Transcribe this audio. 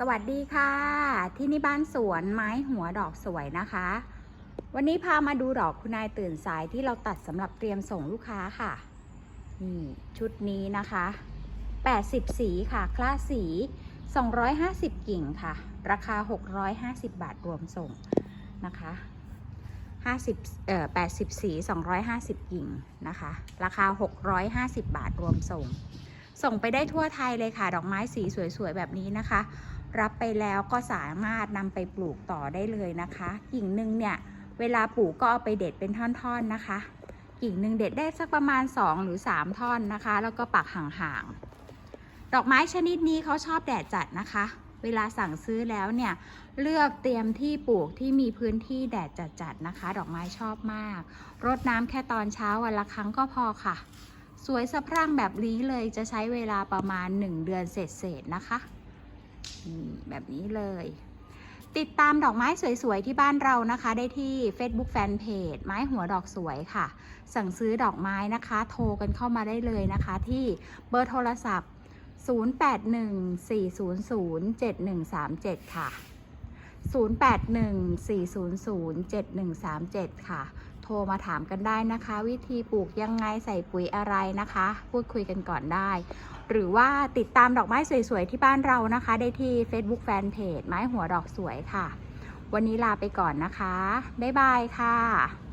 สวัสดีค่ะ ที่นี่บ้านสวนไม้หัวดอกสวยนะคะ วันนี้พามาดูดอกคุณนายตื่นสายที่เราตัดสำหรับเตรียมส่งลูกค้าค่ะนี่ชุดนี้นะคะ 80 สีค่ะ คลาสสี 250 กิ่งค่ะ ราคา 650 บาทรวมส่งนะคะ50เอ่อ80 สี 250 กิ่งนะคะ ราคา 650 บาทรวมส่ง ส่งไปได้ทั่วไทยเลยค่ะ ดอกไม้สีสวยๆ แบบนี้นะคะ รับไปแล้วก็สามารถนำไปปลูกต่อได้เลยนะคะกิ่งหนึ่งเนี่ย เวลาปลูกก็เอาไปเด็ดเป็นท่อนๆนะคะ กิ่งหนึ่งเด็ดได้สักประมาณ 2 หรือ 3 ท่อนนะคะ แล้วก็ปักห่างๆ ดอกไม้ชนิดนี้เขาชอบแดดจัดนะคะ เวลาสั่งซื้อแล้วเนี่ย เลือกเตรียมที่ปลูกที่มีพื้นที่แดดจัดๆนะคะ ดอกไม้ชอบมาก รดน้ำแค่ตอนเช้าวันละครั้งก็พอค่ะ สวยสะพรั่งแบบนี้เลยจะใช้เวลาประมาณ 1 เดือนเศษๆนะคะนี่แบบนี้เลย ติดตามดอกไม้สวยๆ ที่บ้านเรานะคะ ได้ที่ Facebook Fanpage ไม้หัวดอกสวยค่ะ สั่งซื้อดอกไม้นะคะ โทรกันเข้ามาได้เลยนะคะ ที่เบอร์โทรศัพท์ 0814007137 ค่ะ 0814007137 ค่ะ ทรมาถามกันได้นะคะ วิธีปลูกยังไงใส่ปุ๋ยอะไรนะคะ พูดคุยกันก่อนได้ หรือว่าติดตามดอกไม้สวยๆ ที่บ้านเรานะคะ ได้ที่ Facebook Fanpage ไม้หัวดอกสวยค่ะ วันนี้ลาไปก่อนนะคะ บ๊ายบายค่ะ